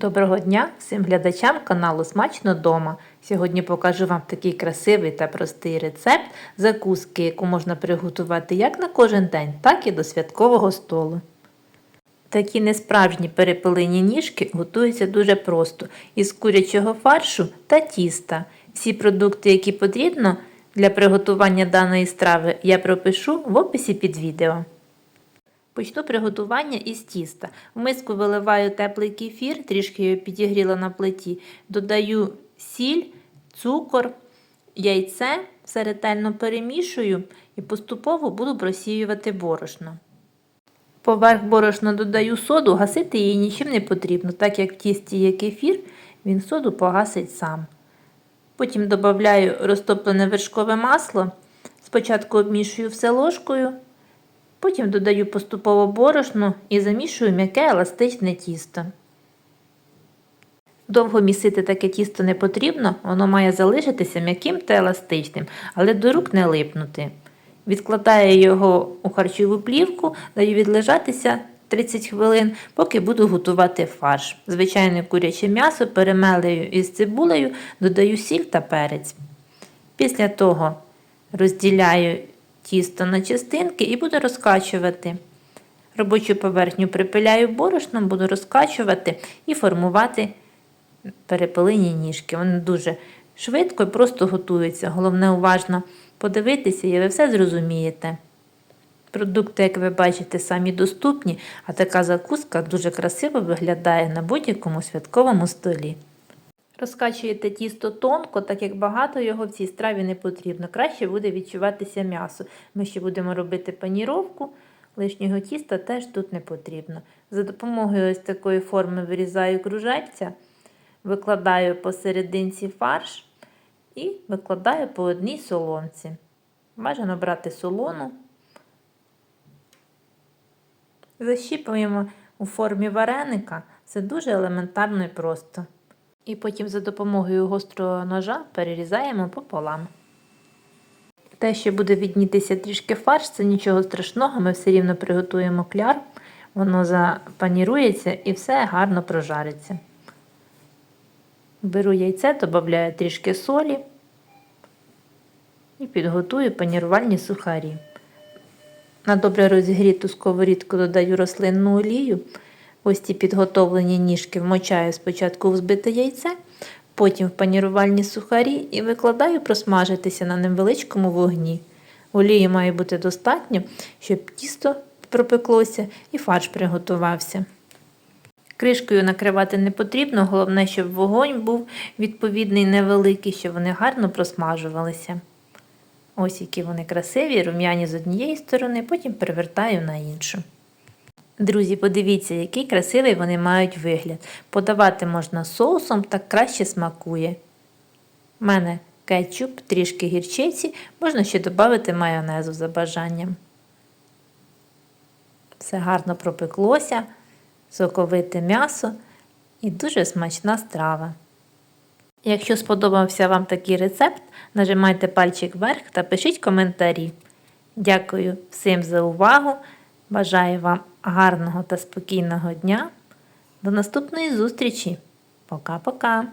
Доброго дня всім глядачам каналу Смачно дома. Сьогодні покажу вам такий красивий та простий рецепт закуски, яку можна приготувати як на кожен день, так і до святкового столу. Такі несправжні перепелині ніжки готуються дуже просто із курячого фаршу та тіста. Всі продукти, які потрібно для приготування даної страви, я пропишу в описі під відео. Почну приготування із тіста. В миску виливаю теплий кефір, трішки його підігріла на плиті. Додаю сіль, цукор, яйце, все ретельно перемішую і поступово буду просіювати борошно. Поверх борошна додаю соду, гасити її нічим не потрібно, так як в тісті є кефір, він соду погасить сам. Потім додаю розтоплене вершкове масло. Спочатку обмішую все ложкою. Потім додаю поступово борошно і замішую м'яке еластичне тісто. Довго місити таке тісто не потрібно, воно має залишитися м'яким та еластичним, але до рук не липнути. Відкладаю його у харчову плівку, даю відлежатися 30 хвилин, поки буду готувати фарш. Звичайне куряче м'ясо перемелюю із цибулею, додаю сіль та перець. Після того розділяю тісто на частинки і буду розкачувати. Робочу поверхню припиляю борошном, буду розкачувати і формувати перепелині ніжки. Вони дуже швидко і просто готуються. Головне уважно подивитися, і ви все зрозумієте. Продукти, як ви бачите, самі доступні, а така закуска дуже красиво виглядає на будь-якому святковому столі. Розкачуєте тісто тонко, так як багато його в цій страві не потрібно. Краще буде відчуватися м'ясо. Ми ще будемо робити паніровку, лишнього тіста теж тут не потрібно. За допомогою ось такої форми вирізаю кружельця, викладаю посерединці фарш і викладаю по одній соломці. Бажано брати солону. Защіпуємо у формі вареника. Це дуже елементарно і просто. І потім за допомогою гострого ножа перерізаємо пополам. Те, що буде віднітися трішки фарш, це нічого страшного, ми все рівно приготуємо кляр, воно запанірується і все гарно прожариться. Беру яйце, додаю трішки солі і підготую панірувальні сухарі. На добре розігріту сковорідку додаю рослинну олію. Ось ці підготовлені ніжки вмочаю спочатку в збите яйце, потім в панірувальні сухарі і викладаю просмажитися на невеличкому вогні. Олії має бути достатньо, щоб тісто пропеклося і фарш приготувався. Кришкою накривати не потрібно, головне, щоб вогонь був відповідний невеликий, щоб вони гарно просмажувалися. Ось які вони красиві, рум'яні з однієї сторони, потім перевертаю на іншу. Друзі, подивіться, який красивий вони мають вигляд. Подавати можна соусом, так краще смакує. У мене кетчуп, трішки гірчиці, можна ще додати майонезу за бажанням. Все гарно пропеклося, соковите м'ясо і дуже смачна страва. Якщо сподобався вам такий рецепт, нажимайте пальчик вверх та пишіть коментарі. Дякую всім за увагу! Бажаю вам гарного та спокійного дня. До наступної зустрічі. Пока-пока!